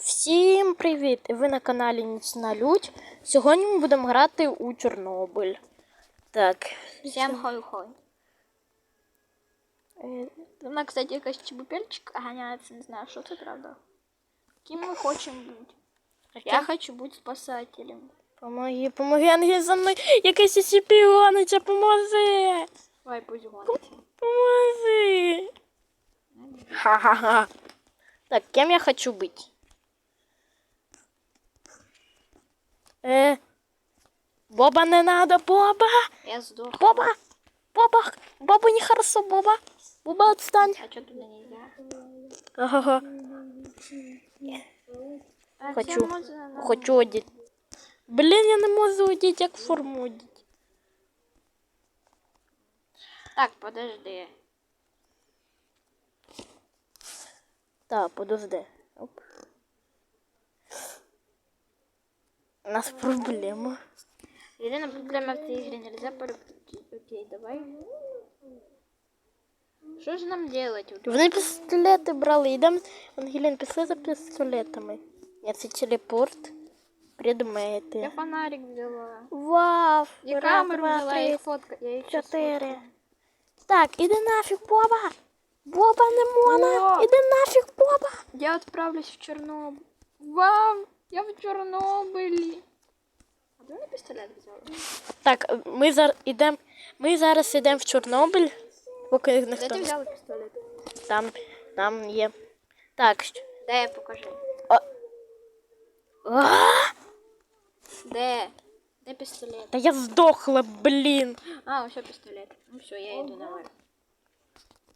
Всім привіт! Ви на каналі Нічна Людь. Сьогодні ми будемо грати у Чорнобиль. Так. Всем хой-хой. е, Вона, кстати, якась чебупельчик ганяється, не знаю, що це правда. Ким ми хочемо бути? Я хочу бути спасателем. Помоги, помоги, Ангель, за мною якийсь SCP гониться, поможи! Давай пусть гониться. Поможи! Ха-ха-ха. Так, кем я хочу быть? Э, Боба не надо, Боба! Я здох. Боба! Боба! Боба нехорошо, Боба! Боба, отстань! А что туда нельзя? Ага, А Хочу. можно хочу одіти. Блін, я не можу одіти, як форму одіти. Так, подожди. Так, подожди. Оп. У нас проблема. Єдина проблема в цій ігрі нельзя переключити. Окей, давай. Що ж нам делать? Вони пістолети брали. Йдемо, Ангелін, пішли за пістолетами. Ні, це телепорт. Предмети. Я фонарик взяла. Вау! Я камеру взяла, я їх фотка. Я їх чотири. Так, іди нафіг, Боба! Боба не можна! О! Іди нафіг, Боба! Я отправлюсь в Чорнобиль. Вау! Я в Чорнобилі. А де вони пістолет взяли? Так, ми зараз ідемо. Ми зараз йдемо в Чорнобиль, поки Де ніхто ти не взяли пістолет? там, там є. Так. що- Де покажи? А! Де? Де пістолет? Та я здохла, блін. А, ось пістолет. Ну все, я йду наверх.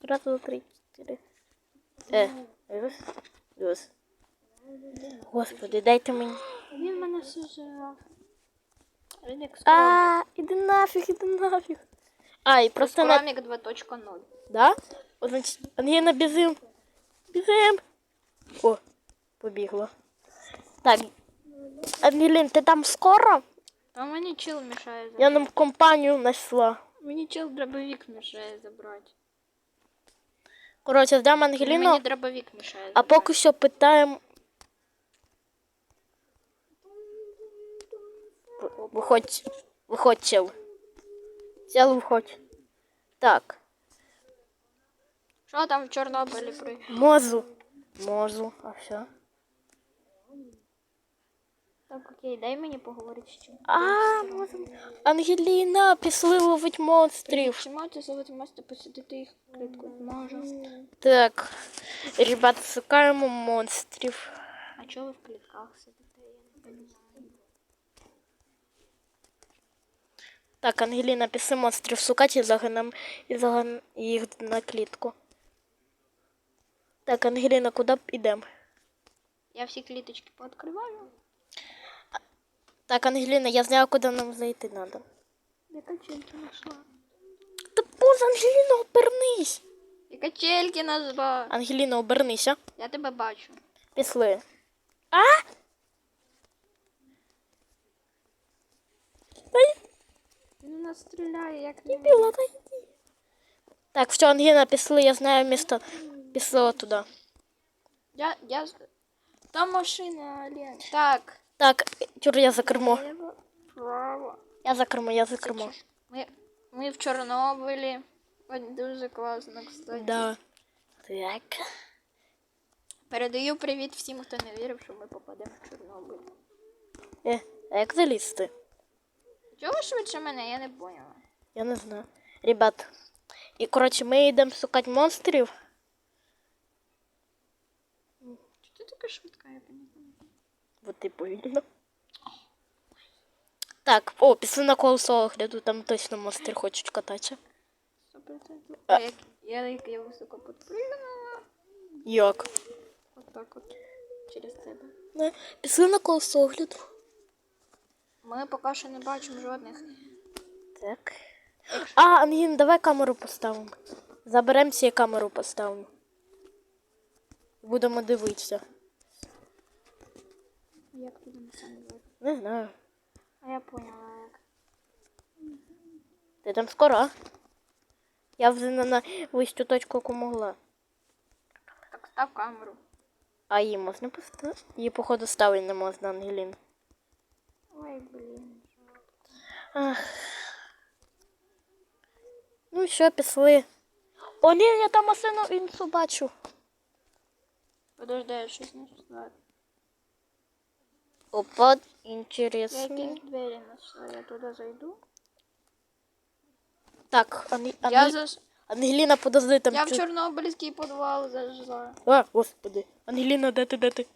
Раз, два, три, чотири. Е, раз, раз. Господи, дайте мені. Він мене сожрав. Він як А, іди нафіг, іди нафіг. А, і просто на... Скромік 2.0. Да? От, значить, Ангеліна, біжим. Біжим. О, побігла. Так. Ангелін, ти там скоро? А мені чил мішає забрати. Я нам компанію знайшла. Мені чил дробовик мішає забрати. Коротше, здам Ангеліну, Мені дробовик мішає а забрати. поки що питаємо. Виходь, виходь, чел. Чел, виходь. Так, Що там в Чорнобилі при... можу. Можу, а все. Так, окей, дай мені поговорити з чим. А, можу. Ангеліна, пішли ловить монстрів. Чому ти зовут можете посадити їх клітку? Можу. Так, ребята, шукаємо монстрів. А чого ви в клітках сидите? Я не розумію. Так, Ангеліна, пішли монстрів шукати і загинемо і їх на клітку. Так, Ангеліна, куди б ідемо? Я всі кліточки пооткриваю. Так, Ангеліна, я знаю, куди нам зайти треба. Я качельки знайшла. Та поза, Ангеліна, обернись. Я качельки назвав. Ангеліна, обернися. Я тебе бачу. Пішли. А? Дай, Нас стріляє, як не біла, дай. Так, все, Ангеліна, пішли, я знаю місто. Пішли туди. Я, я... Там машина, Лен. Так. Так, тюр, я за кермо. Лево, право. Я за кермо, я за кермо. Ми, ми в Чорнобилі. Дуже класно, кстати. Да. Так. Передаю привіт всім, хто не вірив, що ми попадемо в Чорнобиль. Е, а як залізти? Чого ви швидше мене? Я не поняла. Я не знаю. Ребят. І коротше, ми йдемо шукати монстрів. Чого ти така швидка, я знаю. Бо ти повільно. Так, о, пішли на колесо огляду, там точно монстри хочуть кататися. А. Я, я, як я високо підпригнула. Як? От так от. Через тебе. Не, Пішли на колесо огляду. Ми поки що не бачимо жодних. Так. А, Ангін, давай камеру поставимо. Заберемося і камеру поставимо. Будемо дивитися. Як на самий? Не знаю. А я поняла, як. Ти там скоро? а? Я вже на, на вищу точку, яку могла. Так, став камеру. А її можна поставити? Її, походу, ставити не можна, Ангелін. Ой, блін. Ах. Ну що, пішли. О, ні, я там масину інсу бачу. Подожди, я щось не знаю. Опа, Я інтересно. якісь двері знайшла, я туди зайду. Так, Ан... Я. Ангеліна, подожди там. я в чу- Чорнобильський підвал зайшла. А, господи. Ангеліна, де ти, де ти?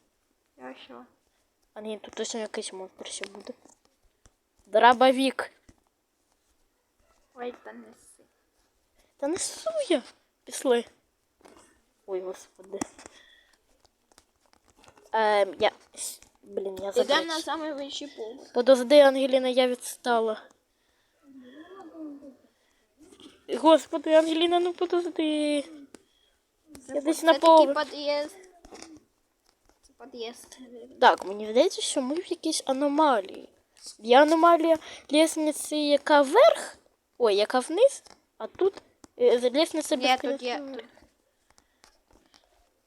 Я що? А ні, тут точно якийсь монстр ще буде. Дробовик. Ой, та неси. Та не суя. Пішли. Ой, господи. Ем, я... Блін, я Ідемо забув. на самий вищий поверх. Подожди, Ангеліна, я відстала. Господи, Ангеліна, ну подожди. Я десь на поверх. під'їзд. Під'їзд. Так, мені здається, що ми в якійсь аномалії. Є аномалія лісниці, яка вверх, ой, яка вниз, а тут е, лісниця Ні, тут є. Тут.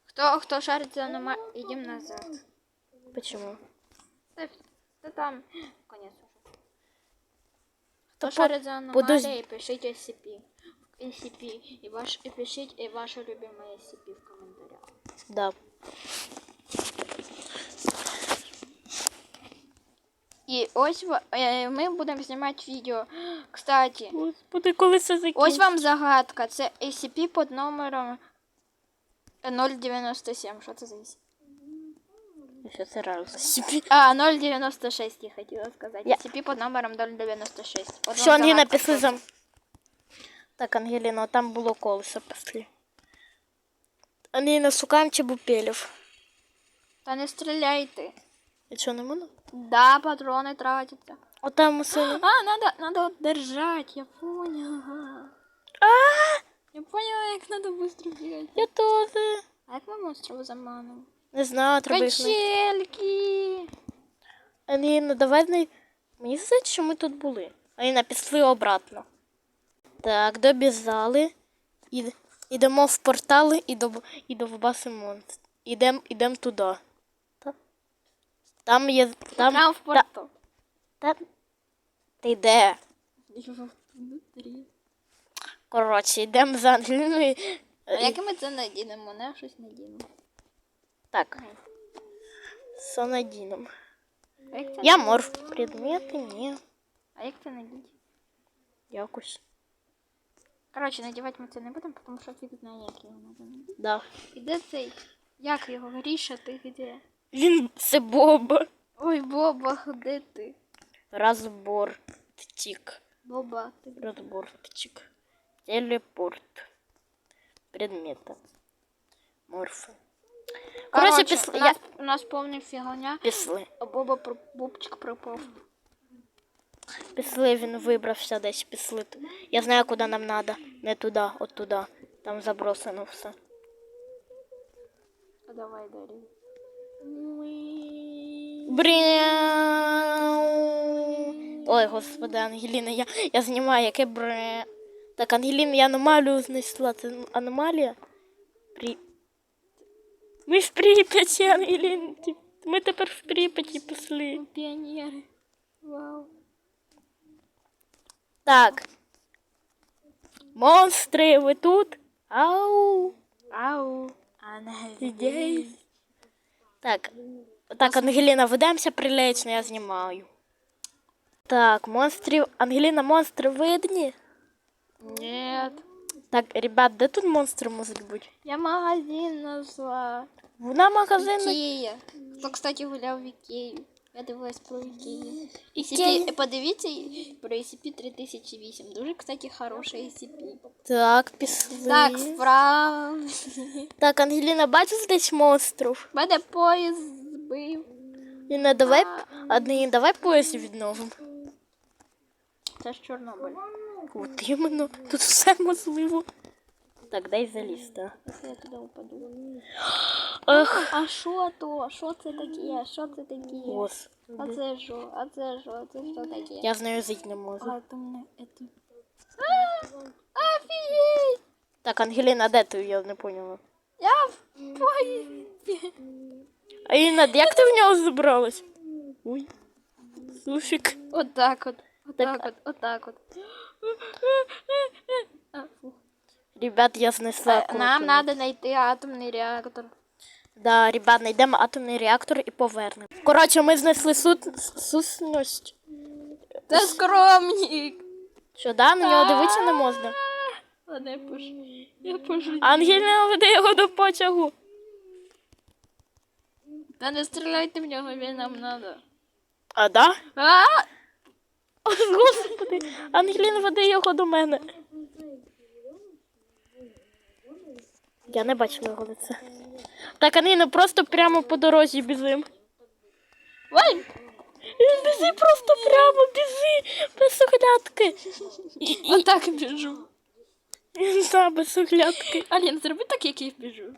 Хто, хто шарить за нема... Ідемо назад. Почему? Та, та там конець уже. Та Хто по- шарить за подожди. аномалії, пишіть SCP. SCP. І, ваш, і пишіть і ваше любиме SCP в коментарях. Да. І ось ва- е, ми будемо знімати відео. Кстати, Господи, коли це закінчиться? ось вам загадка. Це SCP під номером 097. Що це за SCP? Що це раз. А, 096 я хотіла сказати. Я- SCP під номером 096. От Що, Ангеліна, пішли. Так, Ангеліна, там було колесо, пішли. Ангеліна, шукаємо чебупелів. Та не стріляйте. Що, не можна? Да, патрони тратяться. Отам машина. А, надо, надо держать, я поняла. Я поняла, як надо быстро бігати. Я теж. А як ми монстрів заманимо? Не знаю, треба їх знайти. Качельки! Аліна, давай знай... Мені здається, що ми тут були. Аліна, пішли обратно. Так, добіжали. І... Ідемо в портали і до, і до Вбаси монстр. Ідем, ідем туди. Та- Там є. Там, Прямо в порту. та... Ти де? Коротше, йдемо за Ангеліною. А як ми це надінемо? Не щось надінемо. Так. А як це, Я морф. Предмети, ні. а як це надіть? Якось. Коротше, надівати ми це не будемо, тому що фіг знає, як його надо. Да. І де цей? Як його? Гріша, ти де? Він це Боба. Ой, Боба, де ти? Розбор. Тік. Боба, ти Разборчик. Телепорт. Предмета. Морфы. Короче, Короче, піс... у, нас, у нас повна фігоня, пішли. а Боба про... Бобчик пропав. Пішли, він вибрався десь, пішли. Я знаю, куди нам треба. Не туди, от туди. Там забросано все. А давай далі. Бряу. Ой, господи, Ангеліна, я, я знімаю, яке бре. Так, Ангеліна, я аномалію знайшла. Це аномалія? При... Ми в Прип'яті, Ангеліна. Ми тепер в Прип'яті пішли. Піонери. Вау. Так. Монстри, ви тут? Ау. Ау. Ідеї. Так. Так, Ангеліна, ведемося прилечно, я знімаю. Так, монстрів. Ангеліна, монстри видні? Нет. Так, ребят, де тут монстри можуть бути? Я магазин нашла. Вона магазин. Ікея. Хто, кстати, гуляв в Ікею. Я дивилась про Ікею. Ікея. SCP, подивіться про SCP 3008. Дуже, кстати, хороша SCP. Так, пішли. Так, вправо. Так, Ангеліна, бачиш десь монстрів? Мене поїзд збив. Ніна, давай, одні, давай пояс відновимо. Це ж Чорнобиль. От іменно, тут все можливо. Так, дай залізти. Якщо я туди упаду. Ах, А що то? Що це таке? Що це таке? А господи. це що? А це що? Це що таке? Я з нею жити не можу. А, это мне это... А, офигеть! Так, Ангеліна, де ти? Я не поняла. Я в поїзді. Аліна, як ти в нього забралась? Ой, суфік. Отак от. Отак Так. от, отак от. А, фух. Ребят, я знесла. Е, Нам круто. треба знайти атомний реактор. Да, ребят, знайдемо атомний реактор і повернемо. Коротше, ми знесли сут... сутність. Це скромник. Що, да, на нього дивитися не можна? Ладно, я. Я пишу. Ангеліна веде його до потягу. Та не стріляйте в нього, він нам надо. А, да? А! Господи, Ангеліна веде його до мене. Я не бачила його лице. Так, Анина, просто прямо по дорозі бізим. Ой! Бізи просто прямо, бізи, без оглядки. І, Отак біжу. да, без оглядки. Алін, зроби так, як я біжу.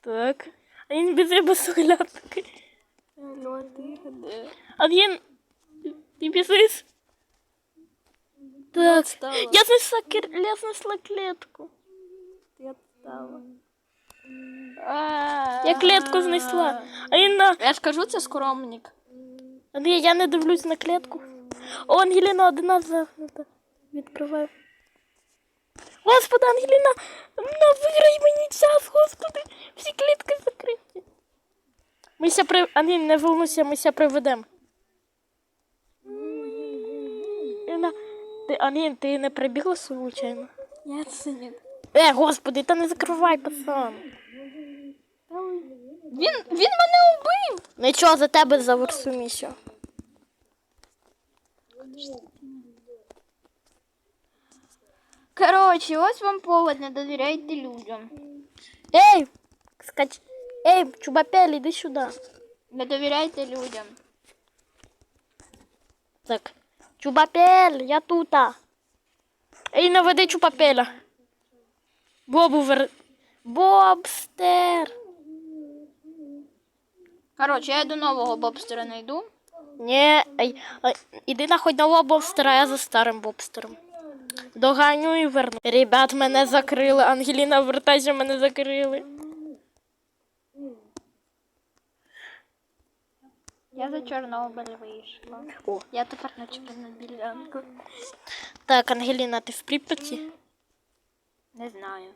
Так. А він бізи без оглядки. Алло, ти де? А він... Ти бізиш? Так. Я кир- я знесла клетку. Ти отстала. Я клетку знесла. А він на... Я ж кажу, це скромник. А ні, я не дивлюсь на клетку. О, Ангеліна одна загнута. Відкриваю. Господи, Ангеліна, на виграй мені час, господи. Всі клітки закриті. Ми ся при... Ангеліна, не волнуйся, ми ся приведемо. Ангеліна, ти, Ангеліна, ти не прибігла случайно? Я це не. Е, господи, та не закривай, пацан. Він, він мене убив! Нічого, за тебе завершу місію. Коротше, ось вам повод, не довіряйте людям. Ей, скач... Ей, чубапель, іди сюди. Не довіряйте людям. Так. Чубапель, я тута. Ей, наведи чубапеля. Бобу вер... Бобстер. Коротше, я до нового бобстера найду. Ні, іди находь нового бобстера, я за старим бобстером. Доганю і верну. Ребят, мене закрили. Ангеліна, вертайся, мене закрили. Я за Чорнобиль вийшла. О. Я тепер на Чорнобілянку. Так, Ангеліна, ти в Прип'яті? Не знаю.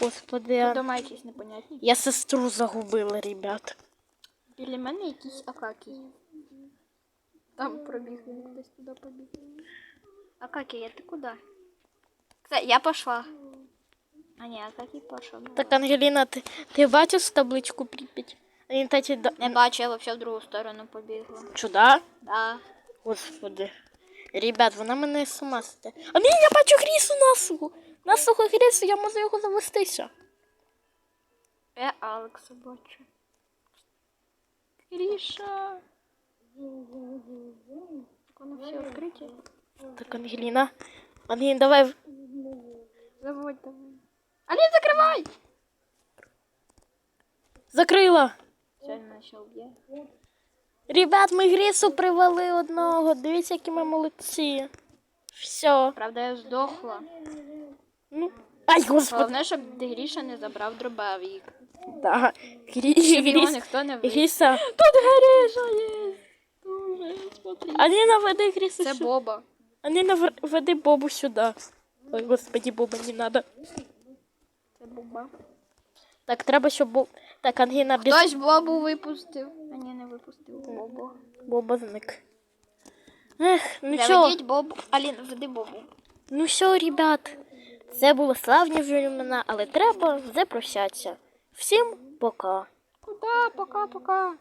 Господи, я... Дома якісь непонятні. я сестру загубила, ребят. Біля мене якісь акакії. Там пробіг, він кудись туди побіг. Акакія, ти куди? Кстати, я пошла. А ні, Акакій пішов. Так, Ангеліна, ти, ти бачиш табличку Прип'ять? Він таті да... Не бачу, я взагалі в другу сторону побігла. Чуда? Да. Господи. Ребят, вона мене з ума сте. А ні, я бачу грісу насуху. Насуху грісу, я можу його завестися. Я Алекса бачу. Гріша. Так воно все відкриті. Так, Ангеліна. Ангеліна, давай. Заводь, давай. Алін, закривай! Закрила. Ще. Ребят, ми грісу привели одного. Дивіться, які ми молодці. Все. Правда, я здохла. Ну. Ай, господи. Головне, щоб Гріша не забрав дробовик. Да. Грі... Щоб його ніхто не вбив. Гріса. Тут Гріша є. Дуже, смотри. Ангеліна, веди грісу Це сюди. Боба. Ангеліна, вер- веди Бобу сюди. Ой, господи, Боба, не надо. Це Боба. Так, треба, щоб Боб... Так, Ангеліна, без... Хтось Бобу випустив. А ні, не випустив Бобу. Боба зник. Ех, ну що, Заведіть Бобу. Алін, веди Бобу. ну що, ребят, це було славні времена, але треба запрощатися. Всім пока. Пока, Пока-пока.